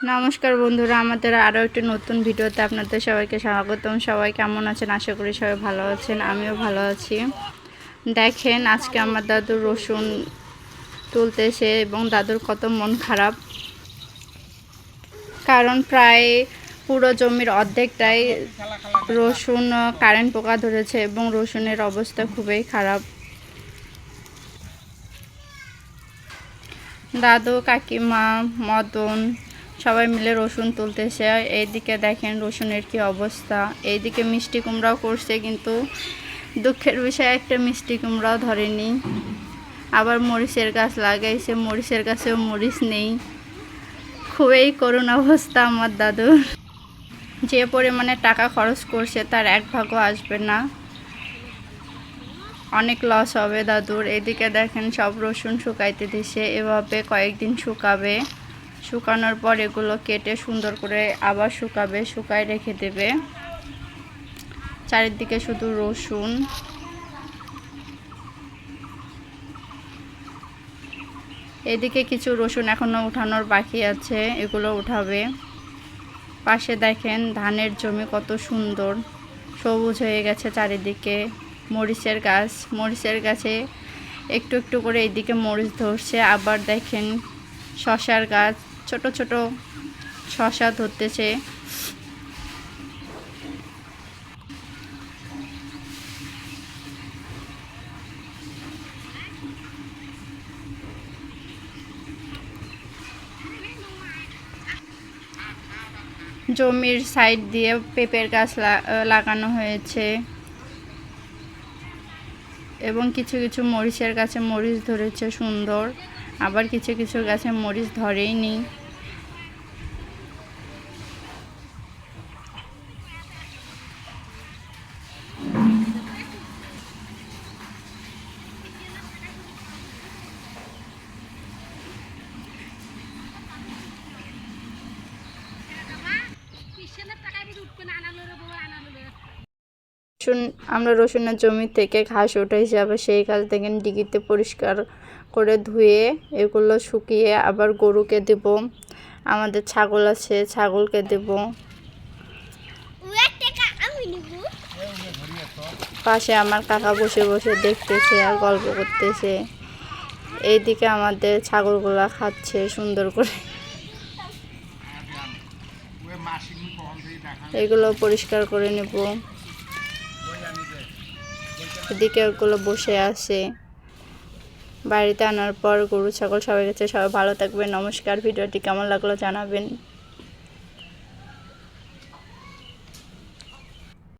নমস্কার বন্ধুরা, আমাদের আরও একটি নতুন ভিডিওতে আপনাদের সবাইকে স্বাগতম। সবাই কেমন আছেন? আশা করি সবাই ভালো আছেন, আমিও ভালো আছি। দেখেন, আজকে আমার দাদুর রসুন তুলতেছে এবং দাদুর কত মন খারাপ। কারণ প্রায় পুরো জমির অর্ধেকটাই রসুন কারেন্ট পোকা ধরেছে এবং রসুনের অবস্থা খুবই খারাপ। দাদু, কাকিমা, মদন সবাই মিলে রসুন তুলতেছে এইদিকে দেখেন রসুনের কি অবস্থা। এইদিকে মিষ্টি কুমড়াও করছে, কিন্তু দুঃখের বিষয়ে, একটা মিষ্টি কুমড়াও ধরেনি। আবার মরিচের গাছ লাগাইছে, মরিচের গাছেও মরিচ নেই। খুবই করুণ অবস্থা আমার দাদুর। যে পরিমাণে টাকা খরচ করছে, তার এক ভাগও আসবে না। অনেক লস হবে দাদুর। এদিকে দেখেন সব রসুন শুকাইতে দিছে, এভাবে কয়েকদিন শুকাবে। শুকানোর পর এগুলো কেটে সুন্দর করে আবার শুকাবে, শুকায় রেখে দেবে। চারিদিকে শুধু রসুন। এদিকে কিছু রসুন এখনও উঠানোর বাকি আছে, এগুলো উঠাবে। পাশে দেখেন ধানের জমি কত সুন্দর, সবুজ হয়ে গেছে চারিদিকে। মরিচের গাছ, মরিচের গাছে একটু একটু করে এইদিকে মরিচ ধরছে, আবার দেখেন শশার গাছ, ছোট ছোট শশা ধরতেছে। জমির সাইড দিয়ে পেঁপের গাছ লাগানো হয়েছে। এবং কিছু কিছু মরিচের গাছে মরিচ ধরেছে, সুন্দর। আবার কিছু কিছু গাছে মরিচ ধরেই নি রসুন, আমরা রসুনের জমি থেকে ঘাস ওঠে হিসাবে সেই ঘাস দেখেন ডিগিতে পরিষ্কার করে ধুয়ে এগুলো শুকিয়ে আবার গরুকে দেব। আমাদের ছাগল আছে, ছাগলকে দেব। পাশে আমার কাকা বসে বসে দেখতেছে আর গল্প করতেছে। এইদিকে আমাদের ছাগলগুলা খাচ্ছে সুন্দর করে। এগুলো পরিষ্কার করে নেব। এদিকে ওগুলো বসে আসে বাড়িতে আনার পর গরু, ছাগল সবাই গেছে, সবাই ভালো থাকবেন। নমস্কার, ভিডিওটি কেমন লাগল জানাবেন।